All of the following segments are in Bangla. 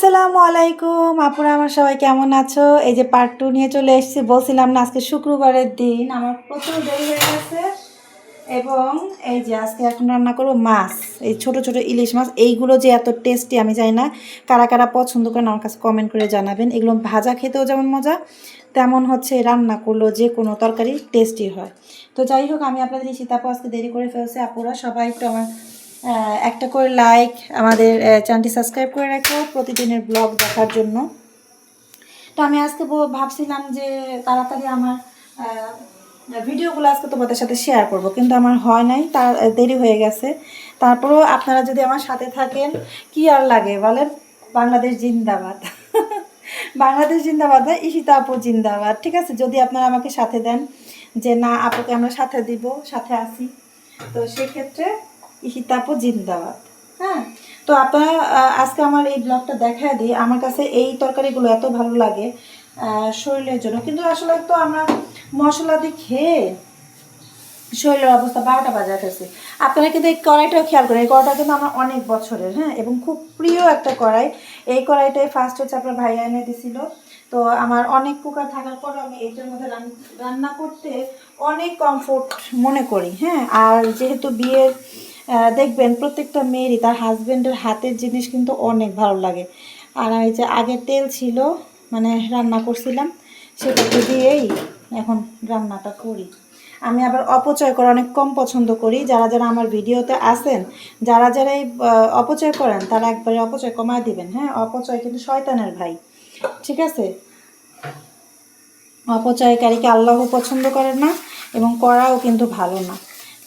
আসসালামু আলাইকুম। আপুরা, আমার সবাই কেমন আছো? এই যে পার্ট টু নিয়ে চলে এসেছি। বলছিলাম না, আজকে শুক্রবারের দিন। আমার প্রচুর দেরি হয়ে গেছে। এবং এই যে আজকে এখন রান্না করব মাছ। এই ছোট ছোট ইলিশ মাছ। এইগুলো যে এত টেস্টি আমি জানি না। কারা কারা পছন্দ করেন আমার কাছে কমেন্ট করে জানাবেন। এগুলো ভাজা খেতেও যেমন মজা, তেমন হচ্ছে রান্না করল যে কোনো তরকারি টেস্টি হয়। তো যাই হোক, আমি আপনাদের সীতাপু আজকে দেরি করে ফেলছি। আপুরা সবাই একটু আমার একটা করে লাইক আমাদের চ্যানেলটি সাবস্ক্রাইব করে রাখো, প্রতিদিনের ব্লগ দেখার জন্য। তো আমি আজকে ভাবছিলাম যে তাড়াতাড়ি আমার ভিডিওগুলো আজকে তোমাদের সাথে শেয়ার করব, কিন্তু আমার হয় নাই, তার দেরি হয়ে গেছে। তারপরেও আপনারা যদি আমার সাথে থাকেন, কি আর লাগে বলেন? বাংলাদেশ জিন্দাবাদ। বাংলাদেশ জিন্দাবাদ না ঈশিতা আপু জিন্দাবাদ, ঠিক আছে? যদি আপনারা আমাকে সাথে দেন, যে না, আপুকে আমরা সাথে দিব, সাথে আসি, তো সেক্ষেত্রে আপু জিন্দাবাদ। হ্যাঁ? তো আপনারা আজকে আমার এই ব্লগটা দেখায় দিই। আমার কাছে এই তরকারিগুলো এত ভালো লাগে শরীরের জন্য। কিন্তু আসলে তো আমরা মশলা দিয়ে খেয়ে শরীরের অবস্থা বারোটা বাজায় ফেলছি আপনারা কিন্তু এই কড়াইটাও খেয়াল করেন, এই কড়াইটা কিন্তু আমার অনেক বছরের হ্যাঁ? এবং খুব প্রিয় একটা কড়াই। এই কড়াইটাই ফার্স্ট হচ্ছে আপনার ভাইয়া এনে দিছিল। তো আমার অনেক কুকার থাকার পরও আমি এইটার মধ্যে রান- রান্না করতে অনেক কমফোর্ট মনে করি হ্যাঁ? আর যেহেতু বিয়ের দেখবেন প্রত্যেকটা মেয়েরই তার হাজব্যান্ডের হাতের জিনিস কিন্তু অনেক ভালো লাগে। আর এই যে আগে তেল ছিল মানে রান্না করছিলাম, সেটাকে দিয়েই এখন রান্নাটা করি। আমি আবার অপচয় করা অনেক কম পছন্দ করি। যারা যারা আমার ভিডিওতে আসেন যারা যারা এই অপচয় করেন, তারা একবারে অপচয় কমায় দিবেন। হ্যাঁ অপচয় কিন্তু শয়তানের ভাই। ঠিক আছে? অপচয়কারীকে আল্লাহ পছন্দ করেন না এবং করাও কিন্তু ভালো না।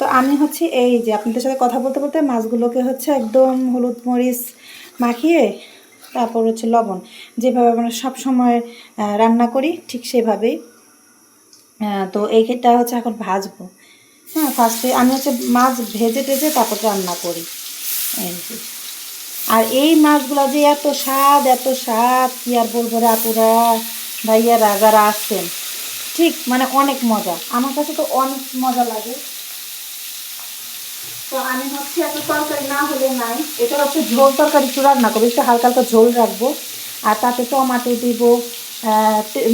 তো আমি হচ্ছে এই যে আপনাদের সাথে কথা বলতে বলতে মাছগুলোকে হচ্ছে একদম হলুদ মরিচ মাখিয়ে তারপর হচ্ছে লবণ। যেভাবে আমরা সবসময় আহ, রান্না করি ঠিক সেভাবেই। তো এই ক্ষেত্রে হচ্ছে এখন ভাজবো। হ্যাঁ ফার্স্টে আমি হচ্ছে মাছ ভেজে টেজে তারপর রান্না করি। আর এই মাছগুলো যে এত স্বাদ এত স্বাদ কি আর বলব রে আপুরা ভাইয়ারা যারা আসছেন ঠিক মানে অনেক মজা। আমার কাছে তো অনেক মজা লাগে। তো আমি তরকারি না হলে এটা হচ্ছে ঝোল তরকারি, একটু রান্না করব, একটু হালকা হালকা ঝোল রাখব। আর তাতে টমাটো দিব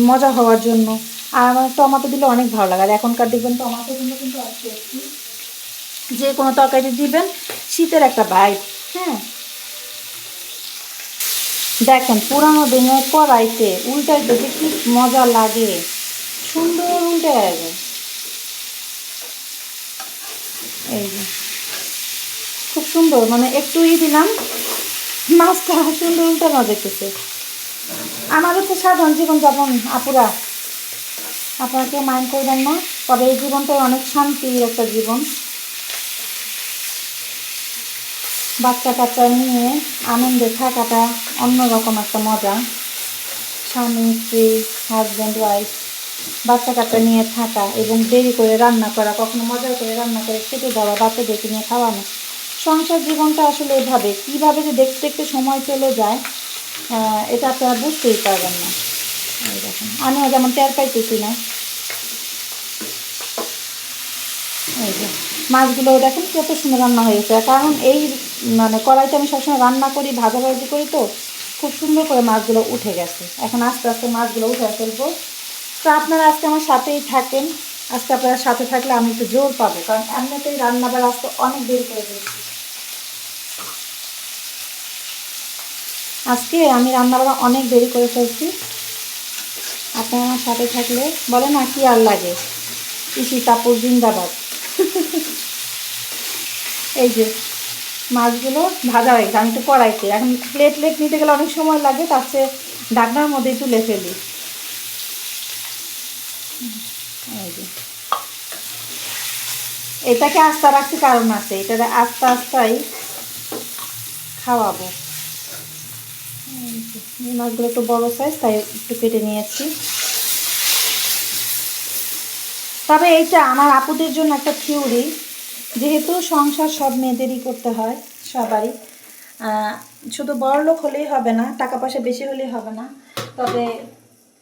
মজা হওয়ার জন্য। আর আমার টমাটো দিলে অনেক ভালো লাগে। আর এখনকার দেখবেন টমাটো দিলে কিন্তু যে কোনো তরকারি দিবেন, শীতের একটা বাইট হ্যাঁ? দেখেন, পুরানো দিনের কড়াইতে উল্টাইতে যে কি মজা লাগে। সুন্দর উল্টে এই যে। খুব সুন্দর মানে একটু ই দিলাম। মাছটা সুন্দর উল্টানো দেখতেছে। আমার হচ্ছে সাধারণ জীবনযাপন আপুরা। আপনারা কেউ মাইন্ড করবেন না, তবে এই জীবনটা অনেক শান্তির একটা জীবন। বাচ্চা কাচ্চা নিয়ে আনন্দে থাকাটা অন্যরকম একটা মজা। স্বামী, স্ত্রী হাজব্যান্ড ওয়াইফ বাচ্চা কাচ্চা নিয়ে থাকা এবং দেরি করে রান্না করা, কখনো মজা করে রান্না করে খেতে দেওয়া বাচ্চাদেরকে নিয়ে খাওয়ানো। সংসার জীবনটা আসলে এভাবে, কীভাবে যে দেখতে দেখতে সময় চলে যায় এটা আপনারা বুঝতেই পারবেন না। দেখেন, আমিও যেমন টের পাইতেছি না। এই মাছগুলো দেখেন কত সুন্দর রান্না হয়েছে কারণ এই মানে কড়াইতে আমি সবসময় রান্না করি ভাজা ভাজি করি তো, খুব সুন্দর করে মাছগুলো উঠে গেছে। এখন আস্তে আস্তে মাছগুলো উঠে ফেলব। তো আপনারা আজকে আমার সাথেই থাকেন। আজকে আপনারা সাথে থাকলে আমি একটু জোর পাবো, কারণ এমনিতেই রান্নাবার আজকে অনেক দেরি করে দিয়েছি আজকে আমি রান্নাবাড়া অনেক দেরি করে ফেলছি। আপনারা আমার সাথে থাকলে বলে না কি আর লাগে। ইসি তাপুর জিন্দাবাদ। এই যে মাছগুলো ভাজা হয়ে গেছে, আমি একটু কড়াইতে। এখন প্লেট প্লেট নিতে গেলে অনেক সময় লাগে, তার চেয়ে ঢাকনার মধ্যেই তুলে ফেলি এই যে। এটাকে আস্তা রাখছি কারণ আছে এটা আস্তে আস্তাই খাওয়াবো। মাছগুলো একটু বড় সাইজ তাই একটু কেটে নিয়েছি। তবে এইটা আমার আপুদের জন্য একটা থিওরি যেহেতু সংসার সব মেয়েদেরই করতে হয়, সবারই। শুধু বড় লোক হলেই হবে না, টাকা পয়সা বেশি হলেই হবে না, তবে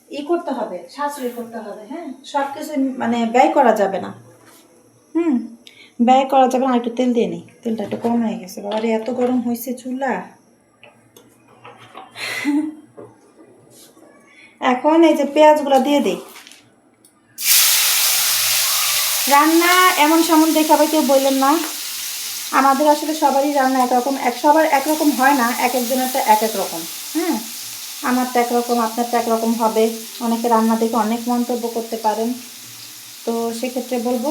ই করতে হবে, সাশ্রয় করতে হবে হ্যাঁ? সব কিছু মানে ব্যয় করা যাবে না। হুম, ব্যয় করা যাবে না একটু তেল দিয়ে নিই তেলটা একটু কম হয়ে গেছে। বাবারে, এত গরম হয়েছে চুলা। এখন এই যে পেঁয়াজগুলো দিয়ে দিই। রান্না এমন সেমন দেখে আবার কেউ বললেন না। আমাদের আসলে সবারই রান্না একরকম, এক সবার একরকম হয় না, এক একজনেরটা এক এক রকম হ্যাঁ আমারটা একরকম আপনারটা একরকম হবে। অনেকে রান্না দেখে অনেক মন্তব্য করতে পারেন। তো সেক্ষেত্রে বলব,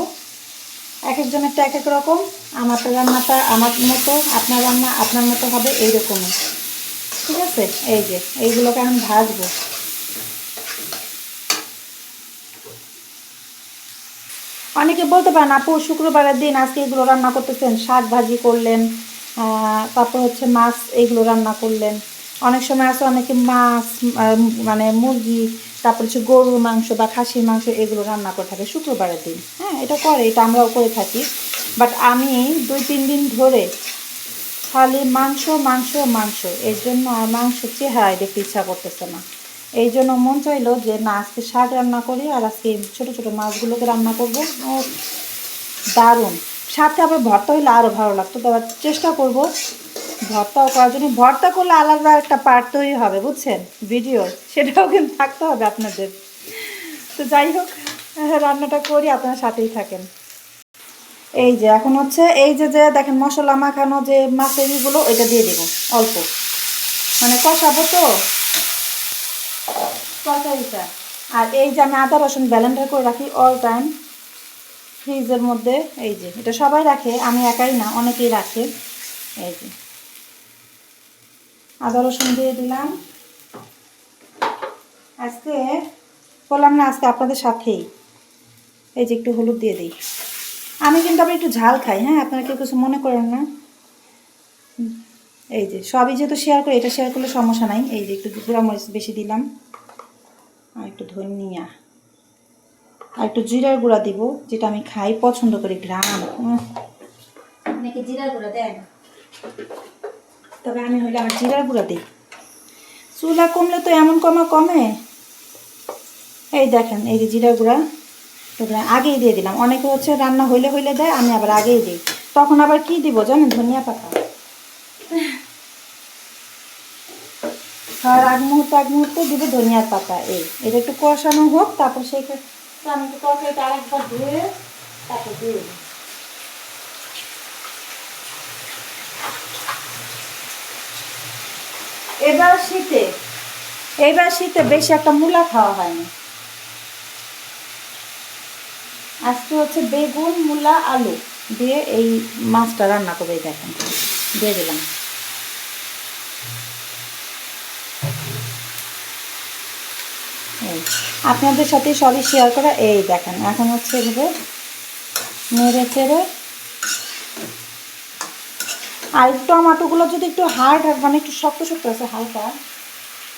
এক একজনেরটা এক এক রকম আমারটা রান্নাটা আমার মতো, আপনার রান্না আপনার মতো হবে এইরকমই। ঠিক আছে? এই যে, এইগুলোকে এখন ভাজবো। অনেকে বলতে পারেন, আপু, শুক্রবারের দিন আজকে এগুলো রান্না করতেছেন, শাক ভাজি করলেন তারপর হচ্ছে মাছ এইগুলো রান্না করলেন। অনেক সময় আছে অনেকে মাছ মানে মুরগি, তারপর হচ্ছে গরুর মাংস বা খাসির মাংস এগুলো রান্না করে থাকে শুক্রবারের দিন। হ্যাঁ এটা করে, এটা আমরাও করে থাকি। বাট আমি দুই, তিন দিন ধরে খালি মাংস মাংস মাংস, এর জন্য আর মাংস চেহারায় দেখতে ইচ্ছা করতেছে না। এই জন্য মন চাইলো যে, না, আজকে শাক রান্না করি আর আজকে ছোটো ছোটো মাছগুলোকে রান্না করব। দারুণ। সাথে আবার ভর্তা হইলে আরও ভালো লাগতো, তো চেষ্টা করব ভর্তাও করার জন্য। ভর্তা করলে আলাদা একটা পার্ট তৈরি হবে, বুঝছেন? ভিডিও সেটাও কিন্তু থাকতে হবে আপনাদের। তো যাই হোক রান্নাটা করি, আপনার সাথেই থাকেন। এই যে, এখন হচ্ছে, এই যে যে, দেখেন মশলা মাখানো যে মাছের ইগুলো ওইটা দিয়ে দেবো, অল্প। মানে কষাবো তো? তরকারিটা। আর এই যে আমি আদা রসুন ব্যালেন্ডার করে রাখি অল টাইম ফ্রিজের মধ্যে, এই যে, এটা সবাই রাখে, আমি একাই না, অনেকেই রাখে, এই যে। আদা রসুন দিয়ে দিলাম। আজকে বললাম না, আজকে আপনাদের সাথেই। এই যে একটু হলুদ দিয়ে দিই। আমি কিন্তু আবার একটু ঝাল খাই হ্যাঁ আপনারা কেউ কিছু মনে করেন না। এই যে, সবই যেহেতু শেয়ার করি, এটা শেয়ার করলে সমস্যা নাই। এই যে একটু গুঁড়ামরিচ বেশি দিলাম। আর একটু ধনিয়া আর একটু জিরার গুঁড়া দিব যেটা আমি খাই পছন্দ করি গ্রাম। অনেকে জিরার গুঁড়া দেয় না তবে আমি হইলে আমার জিরার গুঁড়া দিই। চুলা কমলে তো এমন কমা কমে। এই দেখেন এই যে জিরার গুঁড়া। তবে আগেই দিয়ে দিলাম। অনেকে হচ্ছে রান্না হইলে হইলে দেয় আমি আবার আগেই দিই। তখন আবার কি দিব জানেন ধনিয়া পাতা। আর আগ মুহূর্তে আগ মুহূর্তে দিব ধনিয়ার পাতা এই। এটা একটু কষানো হোক তারপর সেই ক্ষেত্রে আমি একটু তরকারিটা আরেকবার ধুয়ে তারপর দিয়ে এবার শীতে এবার শীতে বেশি একটা মূলা খাওয়া হয়নি। আজকে হচ্ছে বেগুন মূলা আলু দিয়ে এই মাছটা রান্না করে দেখেন। দিয়ে দিলাম। এই আপনাদের সাথে সবই শেয়ার করা, এই দেখেন, এখন হচ্ছে এভাবে নেড়ে চেড়ে। আর টমাটোগুলো যদি একটু হার্ড মানে একটু শক্ত শক্ত আছে, হালকা,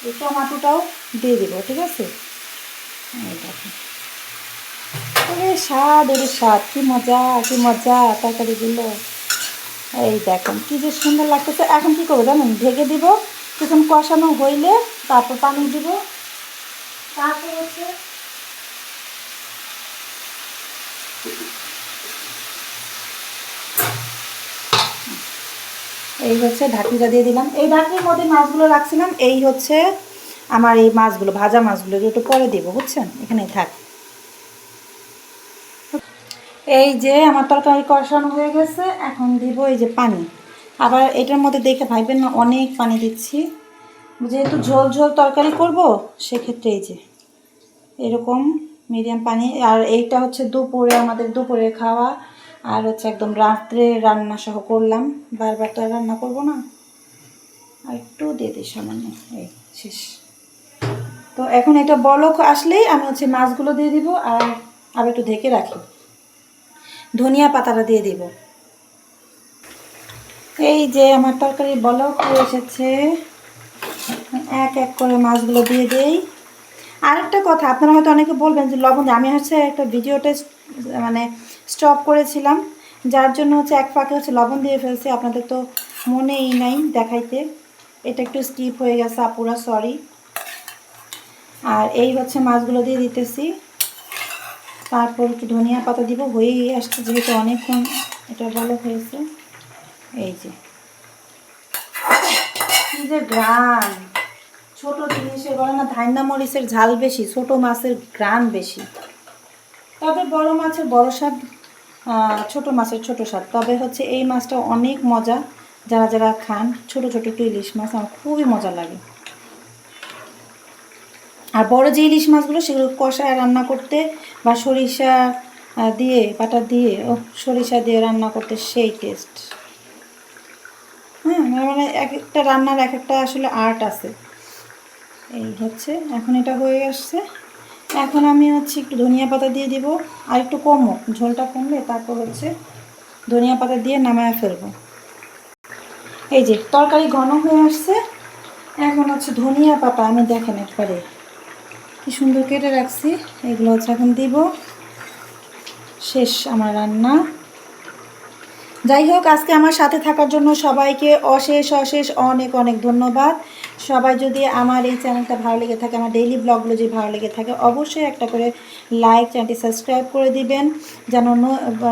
এই টমাটোটাও দিয়ে দেবো, ঠিক আছে? এই দেখেন। স্বাদ, ওরে স্বাদ, কি মজা কি মজা, তরকারিগুলো। এই দেখেন, কি যে সুন্দর লাগতেছে। এখন কি করব জানেন? ঢেকে দিব, কিছুক্ষণ কষানো হইলে তারপর পানি দিব। তারপর এই হচ্ছে ঢাকনিটা দিয়ে দিলাম। এই ঢাকনির মধ্যে মাছগুলো রাখছিলাম। এই হচ্ছে আমার এই মাছগুলো, ভাজা মাছগুলো একটু পরে দিব, বুঝছেন? এখানেই থাক। এই যে আমার তরকারি কষানো হয়ে গেছে, এখন দিব এই যে পানি। আবার এটার মধ্যে দেখে ভাইবেন না, অনেক পানি দিচ্ছি। যেহেতু ঝোল ঝোল তরকারি করব, সেক্ষেত্রে এই যে, এরকম মিডিয়াম পানি, আর এইটা হচ্ছে দুপুরে আমাদের দুপুরে খাওয়া, আর হচ্ছে একদম রাত্রে রান্না সহ করলাম, বারবার তো আর রান্না করব না। আর একটু দিয়ে দিই সামান্য, এই শেষ। তো এখন এটা বলক আসলেই আমি হচ্ছে মাছগুলো দিয়ে দিব, আর আর একটু ঢেকে রাখি। ধনিয়া পাতাটা দিয়ে দিব। এই যে আমার তরকারি বলক হয়ে এসেছে। এক এক করে মাছগুলো দিয়ে দেই। আরেকটা কথা, আপনারা হয়তো অনেকে বলবেন যে, লবণ, আমি হচ্ছে একটা ভিডিওতে মানে স্টপ করেছিলাম, যার জন্য হচ্ছে এক ফাঁকে হচ্ছে লবণ দিয়ে ফেলছি। আপনাদের তো মনেই নাই দেখাইতে। এটা একটু স্কিপ হয়ে গেছে, আপুরা সরি আর এই হচ্ছে মাছগুলো দিয়ে দিতেছি। তারপর একটু ধনিয়া পাতা দিব, হয়েই আসছে যেহেতু অনেকক্ষণ এটা ভালো হয়েছে। এই যে। যে ছোট জিনিসের বলে না ধান্না মরিচের ঝাল বেশি, ছোট মাছের গ্রান বেশি। তবে বড় মাছের, বড় স্বাদ ছোট মাছের ছোট স্বাদ। তবে হচ্ছে এই মাছটা অনেক মজা, যারা যারা খান, ছোট ছোট একটু ইলিশ মাছ, আমার খুবই মজা লাগে। আর বড় যে ইলিশ মাছগুলো, সেগুলো কষায় রান্না করতে বা সরিষা দিয়ে, বাটা দিয়ে, ও, সরিষা দিয়ে রান্না করতে সেই টেস্ট হ্যাঁ মানে এক একটা রান্নার এক একটা আসলে আর্ট আছে। এই হচ্ছে, এখন এটা হয়ে আসছে। এখন আমি হচ্ছে একটু ধনিয়া পাতা দিয়ে দিব, আর একটু কমো, ঝোলটা কমলে তারপর হচ্ছে ধনিয়া পাতা দিয়ে নামায় ফেলব। এই যে, তরকারি ঘন হয়ে আসছে, এখন হচ্ছে ধনিয়া পাতা, আমি দেখেন একবারে কি সুন্দর কেটে রাখছি, এগুলো হচ্ছে এখন দিব। শেষ আমার রান্না। যাই হোক, আজকে আমার সাথে থাকার জন্য সবাইকে অশেষ অশেষ অনেক অনেক ধন্যবাদ। সবাই যদি আমার এই চ্যানেলটা ভালো লেগে থাকে, আমার ডেইলি ব্লগগুলো যদি ভালো লেগে থাকে, অবশ্যই একটা করে লাইক চ্যানেলটি সাবস্ক্রাইব করে দিবেন, যেন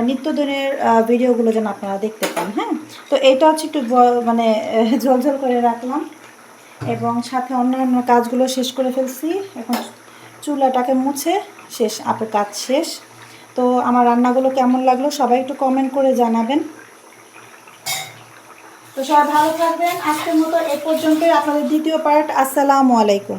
নিত্যদিনের ভিডিওগুলো যেন আপনারা দেখতে পান হ্যাঁ? তো এটা হচ্ছে একটু মানে ঝোলঝোল করে রাখলাম এবং সাথে অন্যান্য কাজগুলো শেষ করে ফেলছি। এখন চুলাটাকে মুছে শেষ আপনার কাজ শেষ। তো আমার রান্নাগুলো কেমন লাগল সবাই একটু কমেন্ট করে জানাবেন। তো সবাই ভালো থাকবেন। আজকের মতো এ পর্যন্তই। আপনাদের দ্বিতীয় পার্ট আসসালামু আলাইকুম।